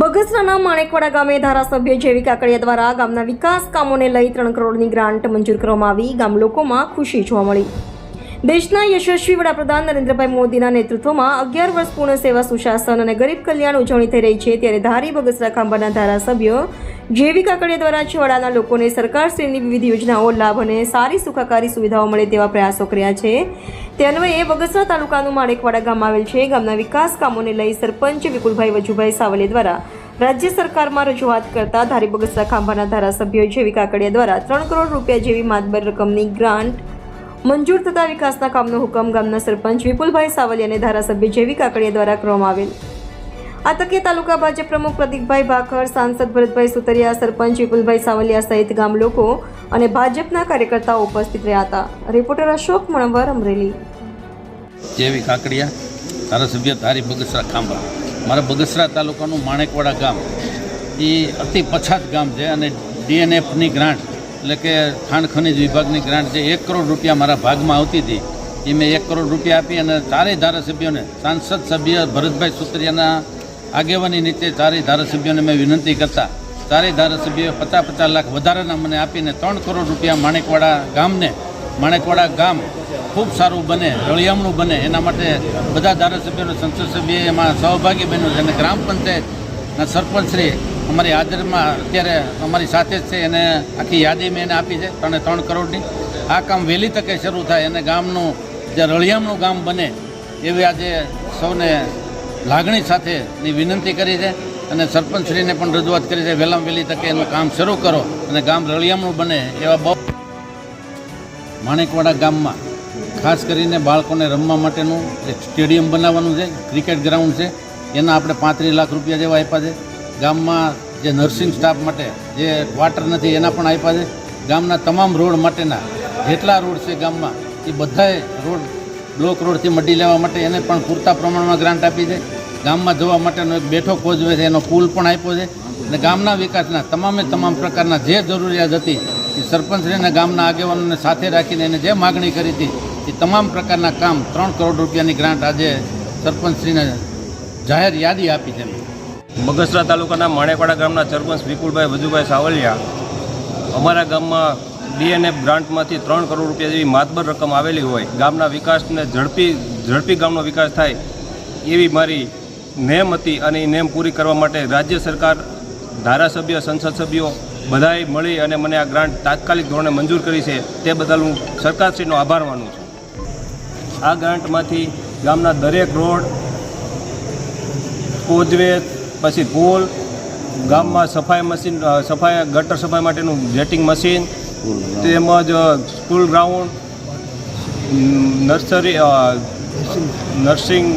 બગસરાના માણેકવાડા ગામે ધારાસભ્ય જેવી કાકડિયા દ્વારા ગામના વિકાસ કામોને લઈ ત્રણ કરોડની ગ્રાન્ટ મંજૂર કરવામાં આવી. ગામ લોકોમાં ખુશી જોવા મળી. દેશના યશસ્વી વડાપ્રધાન નરેન્દ્રભાઈ મોદીના નેતૃત્વમાં અગિયાર વર્ષ પૂર્ણ સેવા સુશાસન અને ગરીબ કલ્યાણ ઉજવણી થઈ રહી છે. ત્યારે ધારી બગસરા ખાંભાના ધારાસભ્ય જેવી કાકડિયા દ્વારા છેવાડાના લોકોને સરકારશ્રીની વિવિધ યોજનાઓ, લાભ અને સારી સુખાકારી સુવિધાઓ મળે તેવા પ્રયાસો કર્યા છે. તે અન્વયે બગસરા તાલુકાનું માણેકવાડા ગામ આવેલ છે. ગામના વિકાસ કામોને લઈ સરપંચ વિપુલભાઈ વજુભાઈ સાવલે દ્વારા રાજ્ય સરકારમાં રજૂઆત કરતા ધારી બગસરા ખાંભાના ધારાસભ્યો જેવી કાકડિયા દ્વારા ત્રણ કરોડ રૂપિયા જેવી માતબર રકમની ગ્રાન્ટ મંજૂર થતા વિકાસના કામનો હુકમ ગામના સરપંચ વિપુલભાઈ સાવલી અને ધારાસભ્ય જેવી કાકડિયા દ્વારા કરવામાં આવેલ. આ તકે તાલુકા ભાજપ પ્રમુખ પ્રતિકભાઈ ભાખર, સાંસદ ભરતભાઈ સુતરિયા, સરપંચ વિપુલભાઈ સાવલિયા સહિત ગામ લોકો અને ભાજપના કાર્યકર્તાઓ ઉપસ્થિત રહ્યા હતા. Reporter Ashok Manvar, Amreli. J V Kakadiya, ધારાસભ્ય ધારી બગસરા ખાંભા. મારા બગસરા તાલુકાનું માણેકવાડા ગામ. એ અતિ પછાત ગામ છે અને ડીએનએફની ગ્રાન્ટ, એટલે કે ખાણ ખનિજ વિભાગની ગ્રાન્ટ જે એક કરોડ રૂપિયા મારા ભાગમાં આવતી હતી, એ મેં એક કરોડ રૂપિયા આપી અને ચારેય ધારાસભ્યોને, સાંસદ સભ્ય ભરતભાઈ સુતરિયાના આગેવાની નીચે ચારેય ધારાસભ્યોને મેં વિનંતી કરતા. ચારેય ધારાસભ્યોએ પચાસ પચાસ લાખ વધારાના મને આપીને ત્રણ કરોડ રૂપિયા માણેકવાડા ગામને, માણેકવાડા ગામ ખૂબ સારું બને, રળિયામણું બને. એના માટે બધા ધારાસભ્યોને સંસદ એમાં સહભાગી બન્યું છે અને ગ્રામ પંચાયતના સરપંચશ્રી અમારી હાજરમાં અત્યારે અમારી સાથે જ છે. એને આખી યાદી મેં એને આપી છે, ત્રણે ત્રણ કરોડની. આ કામ વહેલી તકે શરૂ થાય અને ગામનું જે રળિયામણું ગામ બને એવી આજે સૌને લાગણી સાથેની વિનંતી કરી છે અને સરપંચશ્રીને પણ રજૂઆત કરી છે, વહેલામાં વહેલી તકે એનું કામ શરૂ કરો અને ગામ રળિયામણું બને. એવા બહુ માણેકવાડા ગામમાં ખાસ કરીને બાળકોને રમવા માટેનું એક સ્ટેડિયમ બનાવવાનું છે, ક્રિકેટ ગ્રાઉન્ડ છે. એના આપણે પાંત્રીસ લાખ રૂપિયા જેવા આપ્યા છે. ગામમાં જે નર્સિંગ સ્ટાફ માટે જે ક્વાર્ટર નથી, એના પણ આપ્યા છે. ગામના તમામ રોડ માટેના જેટલા રોડ છે ગામમાં, એ બધાએ રોડ, બ્લોક રોડથી મટી લેવા માટે એને પણ પૂરતા પ્રમાણમાં ગ્રાન્ટ આપી છે. ગામમાં જવા માટેનો એક બેઠો ખોજવે છે, એનો પુલ પણ આપ્યો છે. અને ગામના વિકાસના તમામે તમામ પ્રકારના જે જરૂરિયાત હતી, એ સરપંચશ્રીને ગામના આગેવાનોને સાથે રાખીને એને જે માગણી કરી હતી એ તમામ પ્રકારના કામ ત્રણ કરોડ રૂપિયાની ગ્રાન્ટ આજે સરપંચશ્રીને જાહેર યાદી આપી છે. બગસરા તાલુકાના માણેકવાડા ગામના સરપંચ વિપુલભાઈ વજુભાઈ સાવલિયા અમારા ગામમાં ડીએનએફ ગ્રાન્ટમાંથી ત્રણ કરોડ રૂપિયા જેવી માતબર રકમ આવેલી હોય, ગામના વિકાસને ઝડપી ઝડપી ગામનો વિકાસ થાય એવી મારી નેમ હતી અને એ નેમ પૂરી કરવા માટે રાજ્ય સરકાર, ધારાસભ્ય, સંસદ સભ્યો બધાએ મળી અને મને આ ગ્રાન્ટ તાત્કાલિક ધોરણે મંજૂર કરી છે. તે બદલ હું સરકારશ્રીનો આભાર માનું છું. આ ગ્રાન્ટમાંથી ગામના દરેક રોડ કોજવે પછી પુલ, ગામમાં સફાઈ મશીન સફાઈ, ગટર સફાઈ માટેનું જેટિંગ મશીન, તેમજ સ્કૂલ ગ્રાઉન્ડ નર્સરી નર્સિંગ